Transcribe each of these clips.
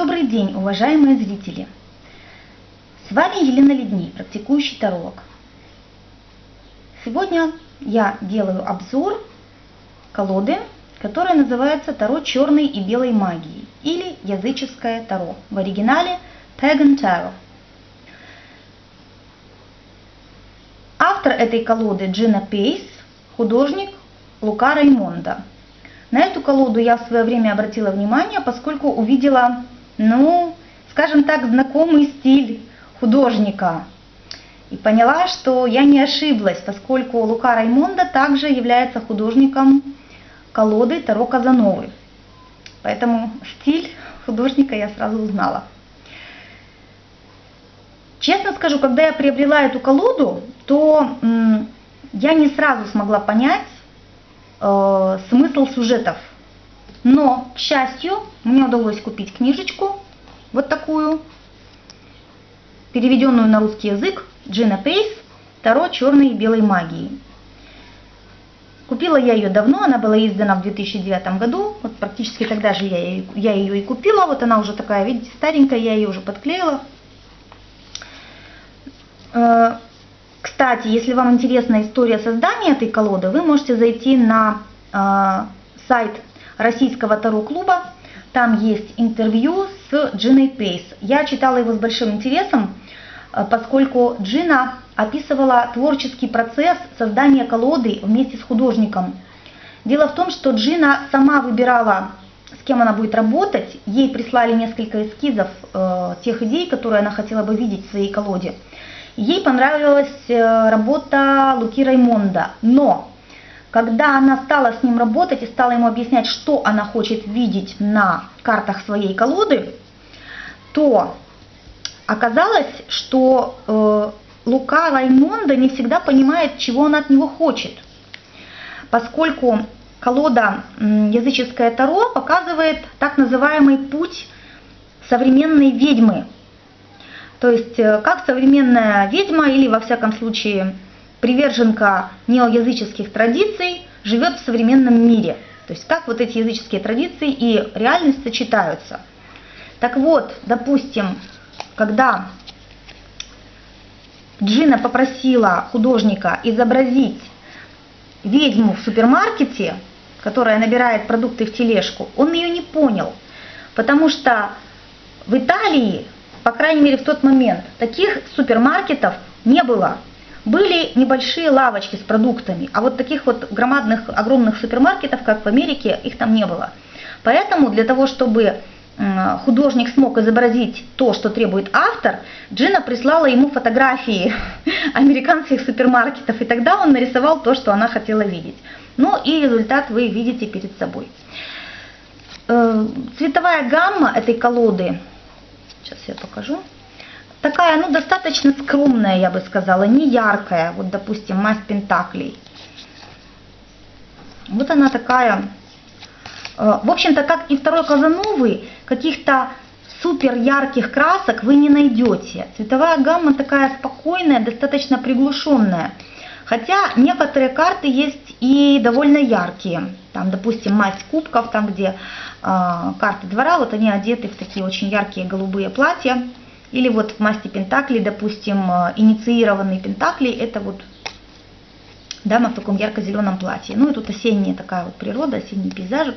Добрый день, уважаемые зрители! С вами Елена Ледни, практикующий таролог. Сегодня я делаю обзор колоды, которая называется Таро черной и белой магии или языческое таро, в оригинале Pagan Tarot. Автор этой колоды Джина Пейс, художник Лука Раймонда. На эту колоду я в свое время обратила внимание, поскольку увидела ну, скажем так, знакомый стиль художника. И поняла, что я не ошиблась, поскольку Лука Раймонда также является художником колоды Таро Казановы. Поэтому стиль художника я сразу узнала. Честно скажу, когда я приобрела эту колоду, то я не сразу смогла понять э, смысл сюжетов но, к счастью, мне удалось купить книжечку, вот такую, переведенную на русский язык, Джина Пейс, Таро черной и белой магии. Купила я ее давно, она была издана в 2009 году, вот практически тогда же я, я ее и купила, вот она уже такая, видите, старенькая, я ее уже подклеила. Э, кстати, если вам интересна история создания этой колоды, вы можете зайти на э, сайт российского Таро-клуба. Там есть интервью с Джиной Пейс. Я читала его с большим интересом, э, поскольку Джина описывала творческий процесс создания колоды вместе с художником. Дело в том, что Джина сама выбирала, с кем она будет работать. Ей прислали несколько эскизов э, тех идей, которые она хотела бы видеть в своей колоде. Ей понравилась э, работа Луки Раймонда, но когда она стала с ним работать и стала ему объяснять, что она хочет видеть на картах своей колоды, то оказалось, что э, Лука Раймонда не всегда понимает, чего он от него хочет. Поскольку колода языческое Таро показывает так называемый путь современной ведьмы. То есть э, как современная ведьма или во всяком случае приверженка неоязыческих традиций живет в современном мире. То есть как вот эти языческие традиции и реальность сочетаются. Так вот, допустим, когда Джина попросила художника изобразить ведьму в супермаркете, которая набирает продукты в тележку, он ее не понял, потому что в Италии, по крайней мере в тот момент, таких супермаркетов не было были небольшие лавочки с продуктами, а вот таких вот громадных, огромных супермаркетов, как в Америке, их там не было. Поэтому для того, чтобы художник смог изобразить то, что требует автор, Джина прислала ему фотографии американских супермаркетов, и тогда он нарисовал то, что она хотела видеть. Ну и результат вы видите перед собой. Э, цветовая гамма этой колоды, сейчас я покажу, такая, ну, достаточно скромная, я бы сказала, не яркая. Вот, допустим, масть пентаклей. Вот она такая. Э, в общем-то, как и второй Казановый, каких-то супер ярких красок вы не найдете. Цветовая гамма такая спокойная, достаточно приглушенная. Хотя некоторые карты есть и довольно яркие. Там, допустим, масть кубков, там где э, карты двора, вот они одеты в такие очень яркие голубые платья. Или вот в масти пентаклей, допустим, э, инициированный пентаклей, это вот дама в таком ярко-зеленом платье. Ну и тут осенняя такая вот природа, осенний пейзажик.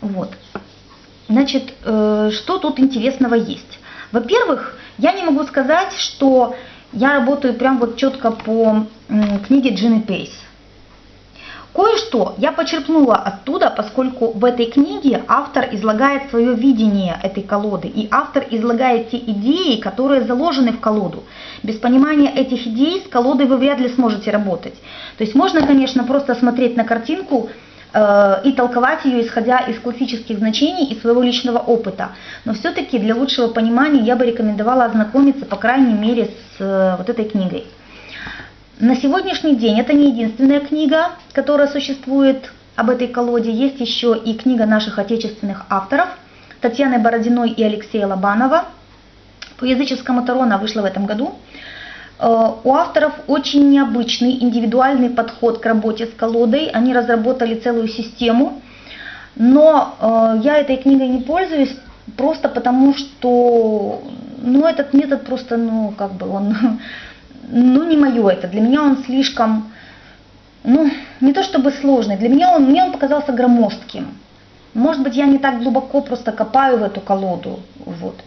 Вот. Значит, э, что тут интересного есть? Во-первых, я не могу сказать, что я работаю прям вот четко по книге Джины Пейс. Кое-что я почерпнула оттуда, поскольку в этой книге автор излагает свое видение этой колоды, и автор излагает те идеи, которые заложены в колоду. Без понимания этих идей с колодой вы вряд ли сможете работать. То есть можно, конечно, просто смотреть на картинку э, и толковать ее, исходя из классических значений и своего личного опыта. Но все-таки для лучшего понимания я бы рекомендовала ознакомиться, по крайней мере, с э, вот этой книгой. На сегодняшний день это не единственная книга, которая существует об этой колоде. Есть еще и книга наших отечественных авторов Татьяны Бородиной и Алексея Лобанова. По языческому Таро она вышла в этом году. Э, у авторов очень необычный индивидуальный подход к работе с колодой. Они разработали целую систему. Но э, я этой книгой не пользуюсь, просто потому, что ну, этот метод просто, ну, как бы он, ну, не мое это. Для меня он слишком, ну, не то чтобы сложный, для меня он, мне он показался громоздким. Может быть, я не так глубоко просто копаю в эту колоду, вот.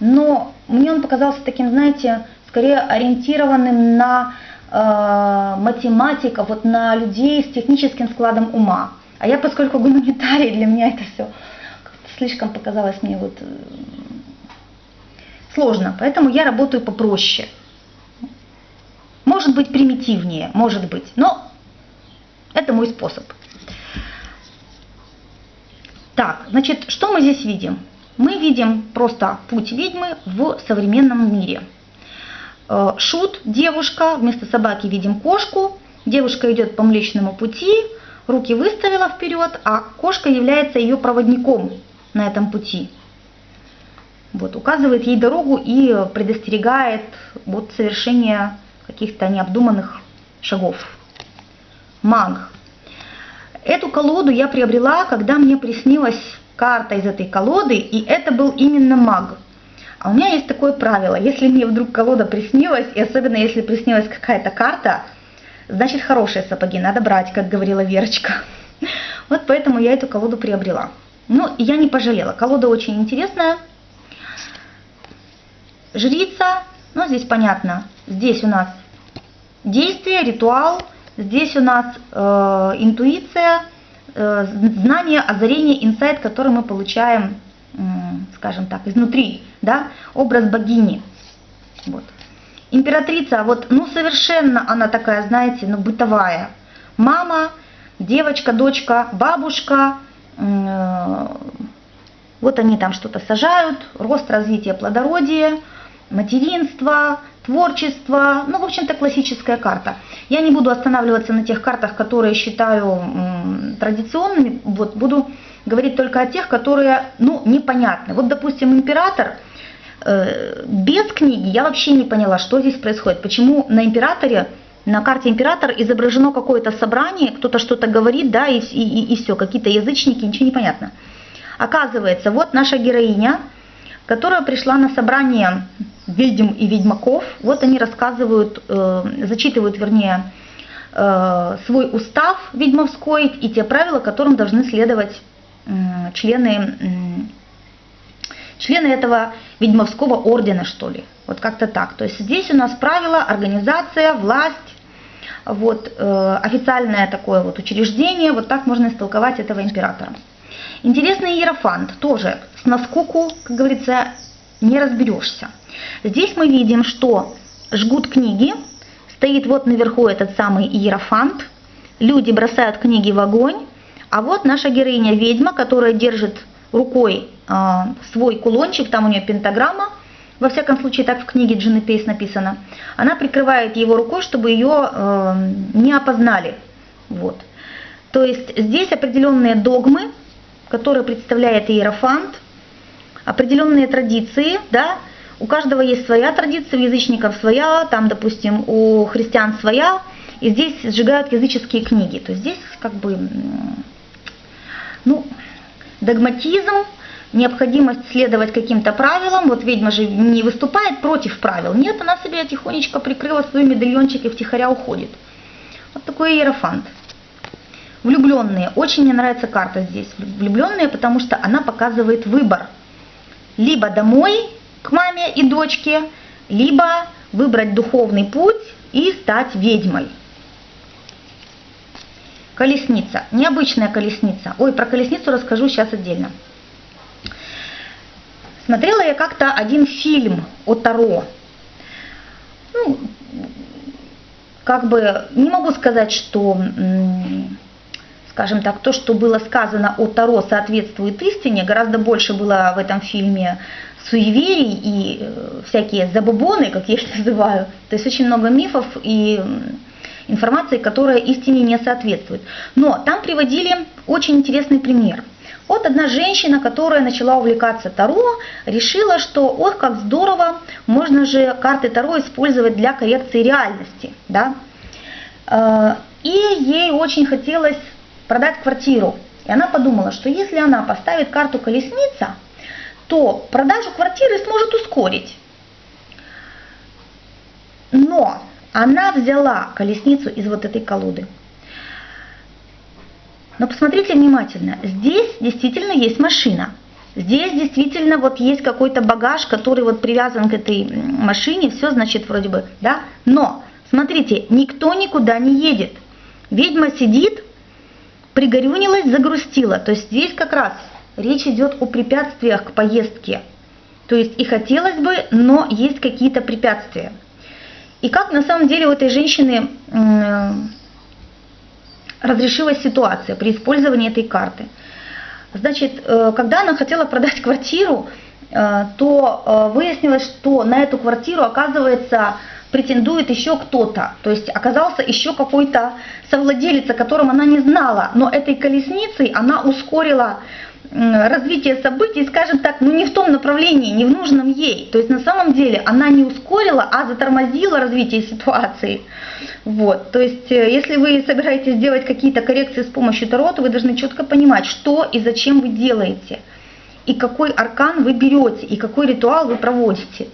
Но мне он показался таким, знаете, скорее ориентированным на э, математика, вот на людей с техническим складом ума. А я, поскольку гуманитарий, для меня это все слишком показалось мне вот э, сложно. Поэтому я работаю попроще. Может быть примитивнее, может быть, но это мой способ. Так, значит, что мы здесь видим? Мы видим просто путь ведьмы в современном мире – Э, шут, девушка, вместо собаки видим кошку, девушка идет по Млечному пути, руки выставила вперед, а кошка является ее проводником на этом пути. Вот, указывает ей дорогу и предостерегает от совершения каких-то необдуманных шагов. Маг. Эту колоду я приобрела, когда мне приснилась карта из этой колоды, и это был именно маг. А у меня есть такое правило, если мне вдруг колода приснилась, и особенно если приснилась какая-то карта, значит хорошие сапоги надо брать, как говорила Верочка. Вот поэтому я эту колоду приобрела. Ну, я не пожалела, колода очень интересная. Жрица, ну здесь понятно, здесь у нас действие, ритуал, здесь у нас э, интуиция, э, знание, озарение, инсайт, который мы получаем скажем так, изнутри, да, образ богини. Вот. Императрица, вот, ну, совершенно она такая, знаете, ну, бытовая. Мама, девочка, дочка, бабушка, э, вот они там что-то сажают, рост, развитие, плодородие, материнство, творчество, ну, в общем-то, классическая карта. Я не буду останавливаться на тех картах, которые считаю традиционными, вот, буду говорить только о тех, которые, ну, непонятны. Вот, допустим, император, э, без книги я вообще не поняла, что здесь происходит, почему на императоре, на карте император изображено какое-то собрание, кто-то что-то говорит, да, и, и, и все, какие-то язычники, ничего не понятно. Оказывается, вот наша героиня, которая пришла на собрание ведьм и ведьмаков, вот они рассказывают, э, зачитывают, вернее, э, свой устав ведьмовской и те правила, которым должны следовать члены, члены этого ведьмовского ордена, что ли. Вот как-то так. То есть здесь у нас правила, организация, власть, вот, э, официальное такое вот учреждение, вот так можно истолковать этого императора. Интересный иерофант, тоже с наскоку, как говорится, не разберешься. Здесь мы видим, что жгут книги, стоит вот наверху этот самый иерофант, люди бросают книги в огонь, а вот наша героиня ведьма, которая держит рукой э, свой кулончик, там у нее пентаграмма, во всяком случае так в книге Джины Пейс написано. Она прикрывает его рукой, чтобы ее э, не опознали. Вот. То есть здесь определенные догмы, которые представляет иерофант, определенные традиции, да, у каждого есть своя традиция, у язычников своя, там, допустим, у христиан своя, и здесь сжигают языческие книги. То есть здесь как бы ну, догматизм, необходимость следовать каким-то правилам. Вот ведьма же не выступает против правил. Нет, она себе тихонечко прикрыла свой медальончик и втихаря уходит. Вот такой иерофант. Влюбленные. Очень мне нравится карта здесь. Влюбленные, потому что она показывает выбор. Либо домой к маме и дочке, либо выбрать духовный путь и стать ведьмой. Колесница. Необычная колесница. Ой, про колесницу расскажу сейчас отдельно. Смотрела я как-то один фильм о Таро. Ну, как бы не могу сказать, что, скажем так, то, что было сказано о Таро, соответствует истине. Гораздо больше было в этом фильме суеверий и э, всякие забубоны, как я их называю. То есть очень много мифов и информации, которая истине не соответствует. Но там приводили очень интересный пример. Вот одна женщина, которая начала увлекаться Таро, решила, что ох, как здорово, можно же карты Таро использовать для коррекции реальности. Да? Э, и ей очень хотелось продать квартиру. И она подумала, что если она поставит карту колесница, что продажу квартиры сможет ускорить. Но она взяла колесницу из вот этой колоды. Но посмотрите внимательно, здесь действительно есть машина. Здесь действительно вот есть какой-то багаж, который вот привязан к этой машине, все значит вроде бы, да? Но, смотрите, никто никуда не едет. Ведьма сидит, пригорюнилась, загрустила. То есть здесь как раз речь идет о препятствиях к поездке. То есть и хотелось бы, но есть какие-то препятствия. И как на самом деле у этой женщины разрешилась ситуация при использовании этой карты. Значит, э, когда она хотела продать квартиру, э, то э, выяснилось, что на эту квартиру, оказывается, претендует еще кто-то. То есть оказался еще какой-то совладелец, о котором она не знала. Но этой колесницей она ускорила развитие событий, скажем так, ну не в том направлении, не в нужном ей. То есть на самом деле она не ускорила, а затормозила развитие ситуации. Вот. То есть э, если вы собираетесь делать какие-то коррекции с помощью Таро, то вы должны четко понимать, что и зачем вы делаете, и какой аркан вы берете, и какой ритуал вы проводите.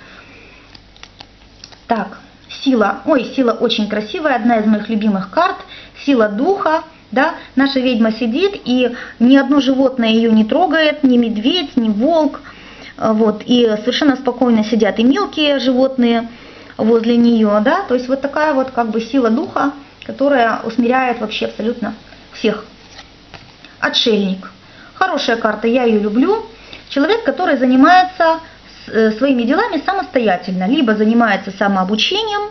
Так, сила. Ой, сила очень красивая, одна из моих любимых карт. Сила духа да, наша ведьма сидит, и ни одно животное ее не трогает, ни медведь, ни волк, э, вот, и совершенно спокойно сидят и мелкие животные возле нее, да, то есть вот такая вот как бы сила духа, которая усмиряет вообще абсолютно всех. Отшельник. Хорошая карта, я ее люблю. Человек, который занимается своими делами самостоятельно, либо занимается самообучением,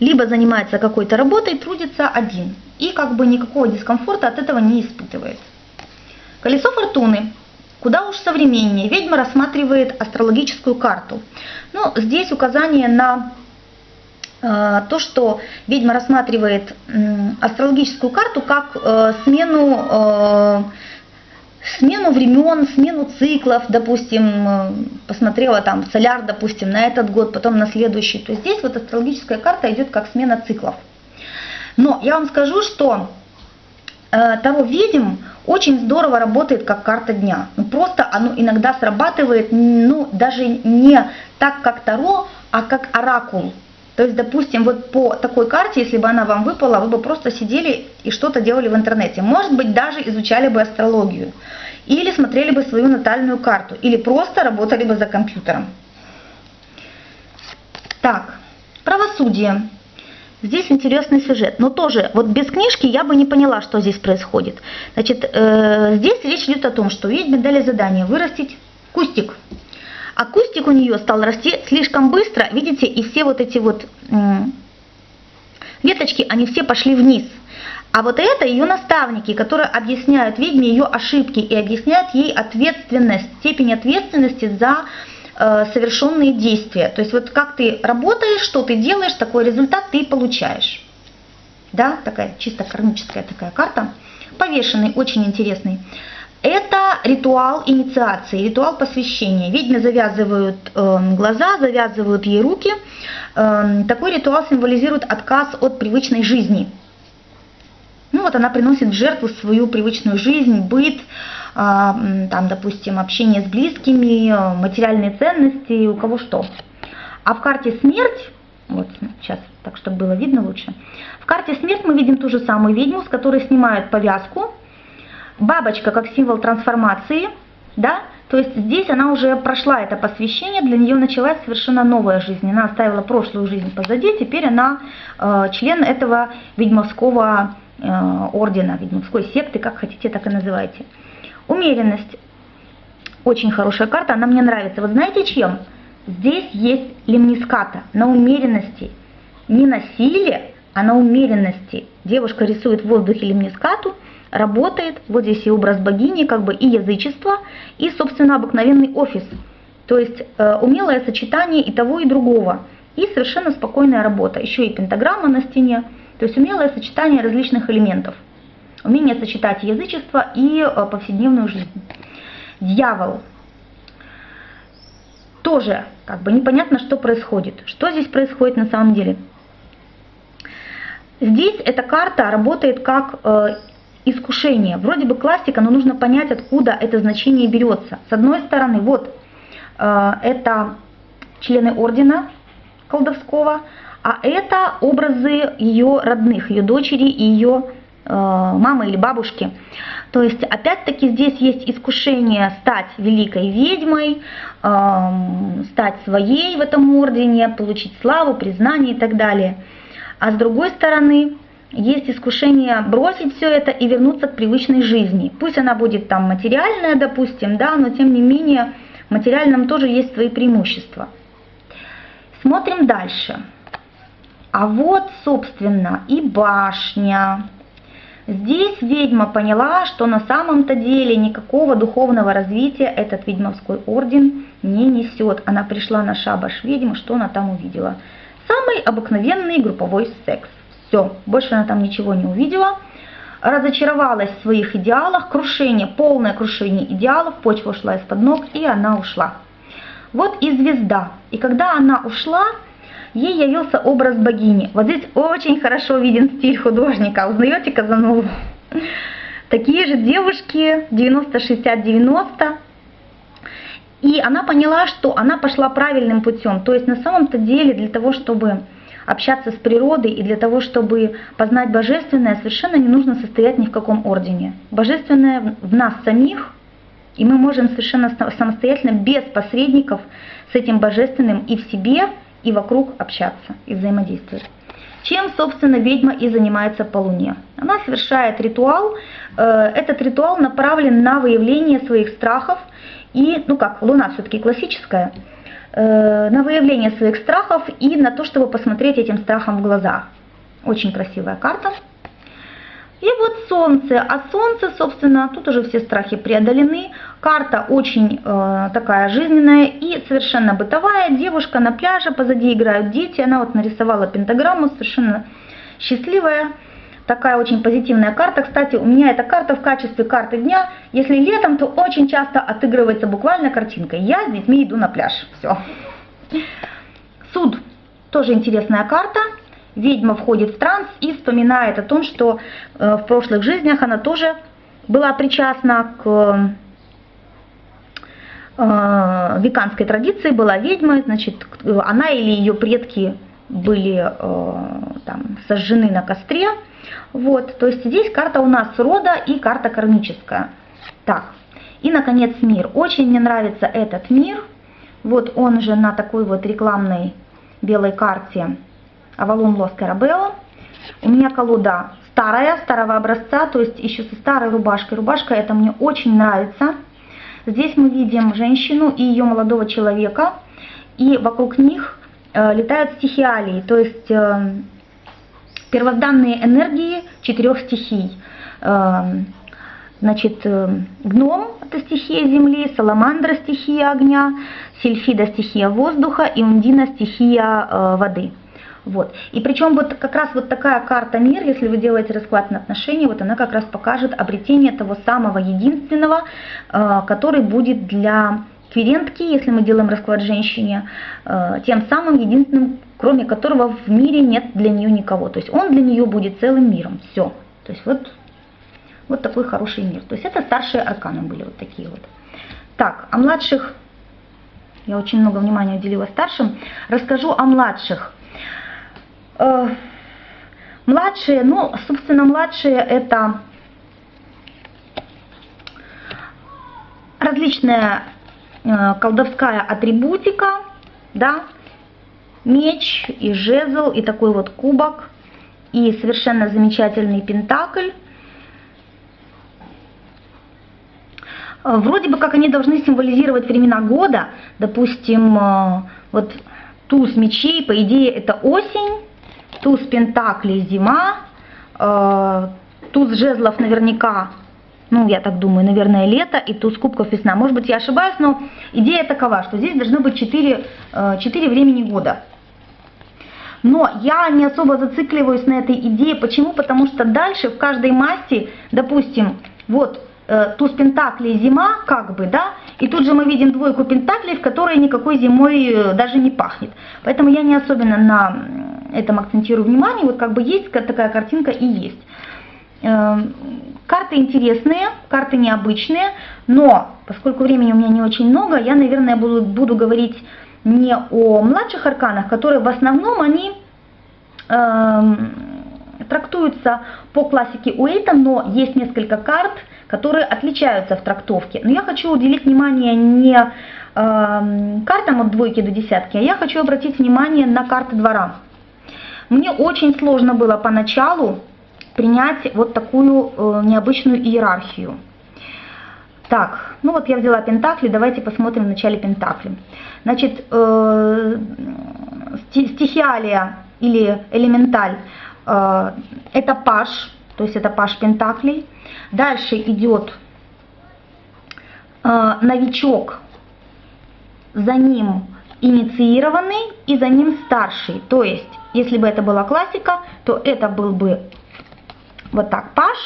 либо занимается какой-то работой, трудится один. И как бы никакого дискомфорта от этого не испытывает. Колесо фортуны. Куда уж современнее. Ведьма рассматривает астрологическую карту. Ну, здесь указание на э, то, что ведьма рассматривает э, астрологическую карту как э, смену э, смену времен, смену циклов, допустим, э, посмотрела там соляр, допустим, на этот год, потом на следующий, то здесь вот астрологическая карта идет как смена циклов. Но я вам скажу, что э, Таро видим очень здорово работает как карта дня. Ну, просто оно иногда срабатывает, ну, даже не так, как Таро, а как оракул. То есть, допустим, вот по такой карте, если бы она вам выпала, вы бы просто сидели и что-то делали в интернете. Может быть, даже изучали бы астрологию. Или смотрели бы свою натальную карту. Или просто работали бы за компьютером. Так, правосудие. Здесь интересный сюжет, но тоже вот без книжки я бы не поняла, что здесь происходит. Значит, э, здесь речь идет о том, что ведьме дали задание вырастить кустик а кустик у нее стал расти слишком быстро, видите, и все вот эти вот веточки, они все пошли вниз. А вот это ее наставники, которые объясняют ведьме ее ошибки и объясняют ей ответственность, степень ответственности за э, совершенные действия. То есть вот как ты работаешь, что ты делаешь, такой результат ты получаешь. Да, такая чисто кармическая такая карта. Повешенный, очень интересный. Это ритуал инициации, ритуал посвящения. Ведьмы завязывают э, глаза, завязывают ей руки. Э, такой ритуал символизирует отказ от привычной жизни. Ну вот она приносит в жертву свою привычную жизнь, быт, э, там, допустим, общение с близкими, материальные ценности, у кого что. А в карте смерть, вот сейчас так, чтобы было видно лучше, в карте смерть мы видим ту же самую ведьму, с которой снимают повязку, Бабочка как символ трансформации, да, то есть здесь она уже прошла это посвящение, для нее началась совершенно новая жизнь. Она оставила прошлую жизнь позади, теперь она э, член этого ведьмовского э, ордена, ведьмовской секты, как хотите, так и называйте. Умеренность. Очень хорошая карта, она мне нравится. Вот знаете чем? Здесь есть лемниската на умеренности. Не на силе, а на умеренности. Девушка рисует в воздухе лемнискату, работает, вот здесь и образ богини, как бы и язычество, и, собственно, обыкновенный офис. То есть э, умелое сочетание и того, и другого. И совершенно спокойная работа. Еще и пентаграмма на стене. То есть умелое сочетание различных элементов. Умение сочетать язычество и э, повседневную жизнь. Дьявол. Тоже как бы непонятно, что происходит. Что здесь происходит на самом деле? Здесь эта карта работает как э, искушение. Вроде бы классика, но нужно понять, откуда это значение берется. С одной стороны, вот э, это члены ордена колдовского, а это образы ее родных, ее дочери и ее э, мамы или бабушки. То есть, опять-таки, здесь есть искушение стать великой ведьмой, э, стать своей в этом ордене, получить славу, признание и так далее. А с другой стороны, есть искушение бросить все это и вернуться к привычной жизни. Пусть она будет там материальная, допустим, да, но тем не менее в материальном тоже есть свои преимущества. Смотрим дальше. А вот, собственно, и башня. Здесь ведьма поняла, что на самом-то деле никакого духовного развития этот ведьмовской орден не несет. Она пришла на шабаш ведьмы, что она там увидела? Самый обыкновенный групповой секс. Все, больше она там ничего не увидела. Разочаровалась в своих идеалах, крушение, полное крушение идеалов, почва ушла из-под ног, и она ушла. Вот и звезда. И когда она ушла, ей явился образ богини. Вот здесь очень хорошо виден стиль художника. Узнаете Казанову? Такие же девушки 90-60-90. И она поняла, что она пошла правильным путем. То есть на самом-то деле для того, чтобы общаться с природой и для того, чтобы познать божественное, совершенно не нужно состоять ни в каком ордене. Божественное в нас самих, и мы можем совершенно самостоятельно, без посредников, с этим божественным и в себе, и вокруг общаться и взаимодействовать. Чем, собственно, ведьма и занимается по Луне? Она совершает ритуал. Э, этот ритуал направлен на выявление своих страхов. И, ну как, Луна все-таки классическая, на выявление своих страхов и на то, чтобы посмотреть этим страхам в глаза. Очень красивая карта. И вот Солнце. А Солнце, собственно, тут уже все страхи преодолены. Карта очень э, такая жизненная и совершенно бытовая. Девушка на пляже, позади играют дети. Она вот нарисовала пентаграмму, совершенно счастливая такая очень позитивная карта. Кстати, у меня эта карта в качестве карты дня. Если летом, то очень часто отыгрывается буквально картинкой. Я с детьми иду на пляж. Все. Суд. Тоже интересная карта. Ведьма входит в транс и вспоминает о том, что э, в прошлых жизнях она тоже была причастна к э, веканской традиции, была ведьмой, значит, она или ее предки были э, там, сожжены на костре, вот, то есть здесь карта у нас рода и карта кармическая. Так, и, наконец, мир. Очень мне нравится этот мир. Вот он же на такой вот рекламной белой карте Авалон Лос Карабелло. У меня колода старая, старого образца, то есть еще со старой рубашкой. Рубашка это мне очень нравится. Здесь мы видим женщину и ее молодого человека, и вокруг них летают стихиалии, то есть э, первозданные энергии четырех стихий. Эм, значит, э, гном – это стихия земли, саламандра – стихия огня, сельфида – стихия воздуха и ундина – стихия э, воды. Вот. И причем вот как раз вот такая карта мир, если вы делаете расклад на отношения, вот она как раз покажет обретение того самого единственного, э, который будет для квирентки, если мы делаем расклад женщине, тем самым единственным кроме которого в мире нет для нее никого. То есть он для нее будет целым миром. Все. То есть вот, вот такой хороший мир. То есть это старшие арканы были вот такие вот. Так, о младших, я очень много внимания уделила старшим. Расскажу о младших. Э, младшие, ну, собственно, младшие это различная э, колдовская атрибутика, да, меч и жезл, и такой вот кубок, и совершенно замечательный пентакль. Вроде бы как они должны символизировать времена года, допустим, э, вот туз мечей, по идее, это осень, туз пентаклей зима, э, туз жезлов наверняка, ну, я так думаю, наверное, лето, и туз кубков весна. Может быть, я ошибаюсь, но идея такова, что здесь должно быть 4, 4 э, времени года. Но я не особо зацикливаюсь на этой идее. Почему? Потому что дальше в каждой масти, допустим, вот э, туз пентаклей зима, как бы, да, и тут же мы видим двойку пентаклей, в которой никакой зимой э, даже не пахнет. Поэтому я не особенно на этом акцентирую внимание, вот как бы есть такая картинка и есть. Э, Карты интересные, карты необычные, но поскольку времени у меня не очень много, я, наверное, буду, буду говорить не о младших арканах, которые в основном они эм, трактуются по классике Уэйта, но есть несколько карт, которые отличаются в трактовке. Но я хочу уделить внимание не э, картам от двойки до десятки, а я хочу обратить внимание на карты двора. Мне очень сложно было поначалу принять вот такую э, необычную иерархию. Так, ну вот я взяла пентакли, давайте посмотрим в начале пентакли. Значит, э, стихиалия или элементаль э, это паш, то есть это паш пентаклей. Дальше идет э, новичок, за ним инициированный и за ним старший. То есть, если бы это была классика, то это был бы вот так паш,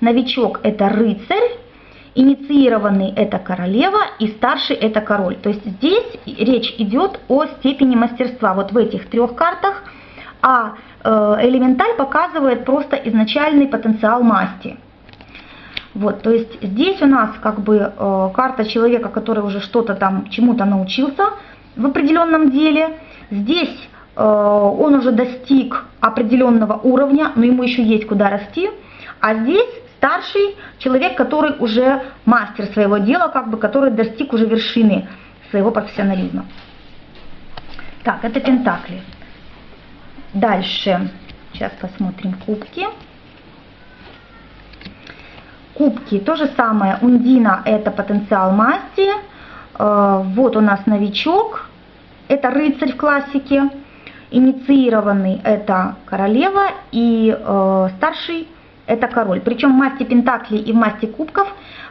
новичок это рыцарь, инициированный это королева и старший это король. То есть здесь речь идет о степени мастерства вот в этих трех картах, а э, элементаль показывает просто изначальный потенциал масти. Вот, то есть здесь у нас как бы э, карта человека, который уже что-то там чему-то научился в определенном деле. Здесь он уже достиг определенного уровня, но ему еще есть куда расти. А здесь старший человек, который уже мастер своего дела, как бы, который достиг уже вершины своего профессионализма. Так, это пентакли. Дальше, сейчас посмотрим кубки. Кубки, то же самое, Ундина это потенциал масти, э, вот у нас новичок, это рыцарь в классике, инициированный это королева и э, старший это король. Причем в масти пентаклей и в масти кубков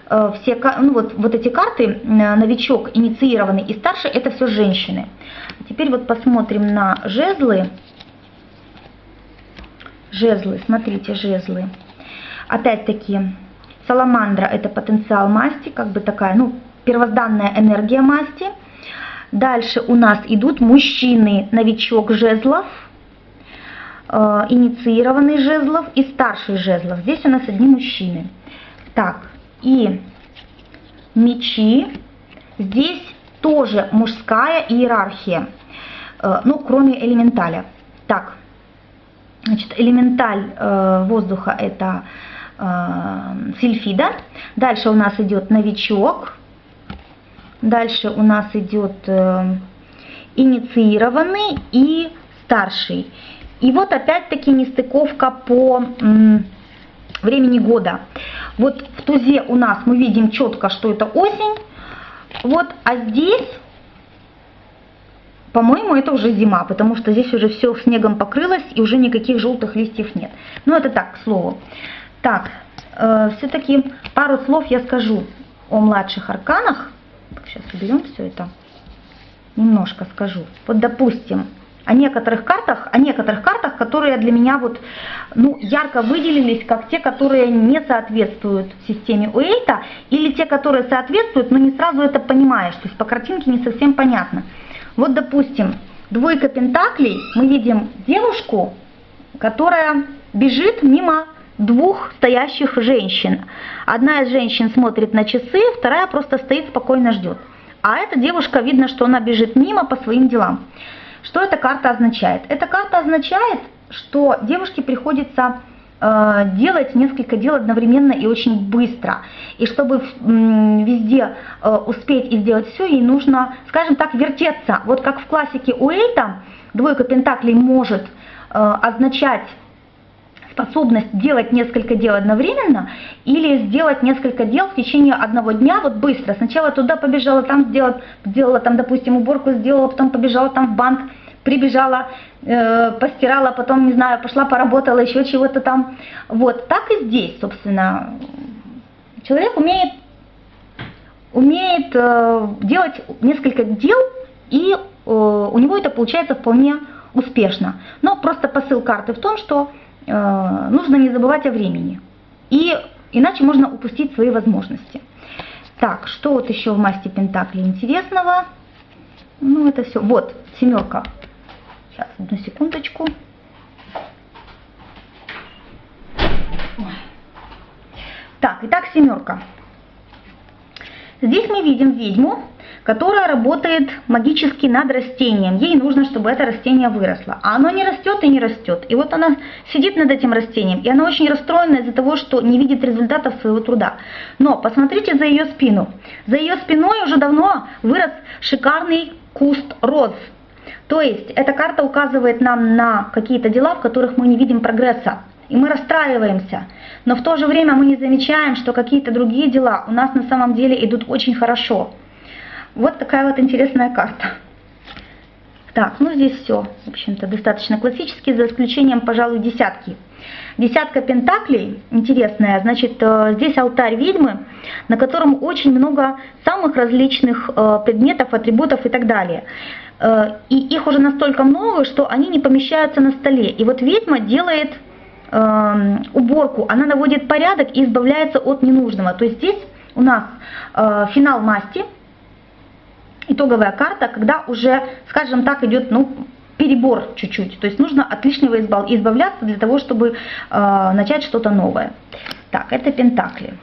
э, все, ну вот, вот эти карты, э, новичок, инициированный и старший, это все женщины. Теперь вот посмотрим на жезлы. Жезлы, смотрите, жезлы. Опять-таки, саламандра это потенциал масти, как бы такая, ну, первозданная энергия масти. Дальше у нас идут мужчины, новичок жезлов, Э, инициированный жезлов и старший жезлов. Здесь у нас одни мужчины. Так, и мечи. Здесь тоже мужская иерархия, э, ну, кроме элементаля. Так, значит, элементаль э, воздуха это сильфида. Дальше у нас идет новичок. Дальше у нас идет инициированный и старший. И вот опять-таки нестыковка по времени года. Вот в тузе у нас мы видим четко, что это осень, вот, а здесь, по-моему, это уже зима, потому что здесь уже все снегом покрылось и уже никаких желтых листьев нет. Ну, это так, к слову. Так, э, все-таки пару слов я скажу о младших арканах. Сейчас уберем все это. Немножко скажу. Вот, допустим, о некоторых картах, о некоторых картах, которые для меня вот, ну, ярко выделились, как те, которые не соответствуют системе Уэйта, или те, которые соответствуют, но не сразу это понимаешь, то есть по картинке не совсем понятно. Вот, допустим, двойка пентаклей, мы видим девушку, которая бежит мимо двух стоящих женщин. Одна из женщин смотрит на часы, вторая просто стоит спокойно ждет. А эта девушка, видно, что она бежит мимо по своим делам. Что эта карта означает? Эта карта означает, что девушке приходится э, делать несколько дел одновременно и очень быстро. И чтобы везде э, успеть и сделать все, ей нужно, скажем так, вертеться. Вот как в классике Уэйта двойка пентаклей может э, означать способность делать несколько дел одновременно или сделать несколько дел в течение одного дня вот быстро. Сначала туда побежала, там сделала, сделала там, допустим, уборку сделала, потом побежала там в банк, прибежала, э, постирала, потом, не знаю, пошла поработала, еще чего-то там. Вот, так и здесь, собственно. Человек умеет, умеет э, делать несколько дел, и э, у него это получается вполне успешно. Но просто посыл карты в том, что нужно не забывать о времени. И иначе можно упустить свои возможности. Так, что вот еще в масти Пентакли интересного? Ну, это все. Вот, семерка. Сейчас, одну секундочку. итак, семерка. Здесь мы видим ведьму, которая работает магически над растением. Ей нужно, чтобы это растение выросло. А оно не растет и не растет. И вот она сидит над этим растением, и она очень расстроена из-за того, что не видит результатов своего труда. Но посмотрите за ее спину. За ее спиной уже давно вырос шикарный куст роз. То есть эта карта указывает нам на какие-то дела, в которых мы не видим прогресса. И мы расстраиваемся. Но в то же время мы не замечаем, что какие-то другие дела у нас на самом деле идут очень хорошо. Вот такая вот интересная карта. Так, ну здесь все, в общем-то, достаточно классически, за исключением, пожалуй, десятки. Десятка пентаклей, интересная, значит, э, здесь алтарь ведьмы, на котором очень много самых различных э, предметов, атрибутов и так далее. Э, и их уже настолько много, что они не помещаются на столе. И вот ведьма делает эм, уборку, она наводит порядок и избавляется от ненужного. То есть здесь у нас финал масти, итоговая карта, когда уже, скажем так, идет ну, перебор чуть-чуть. То есть нужно от лишнего избавляться для того, чтобы э, начать что-то новое. Так, это пентакли.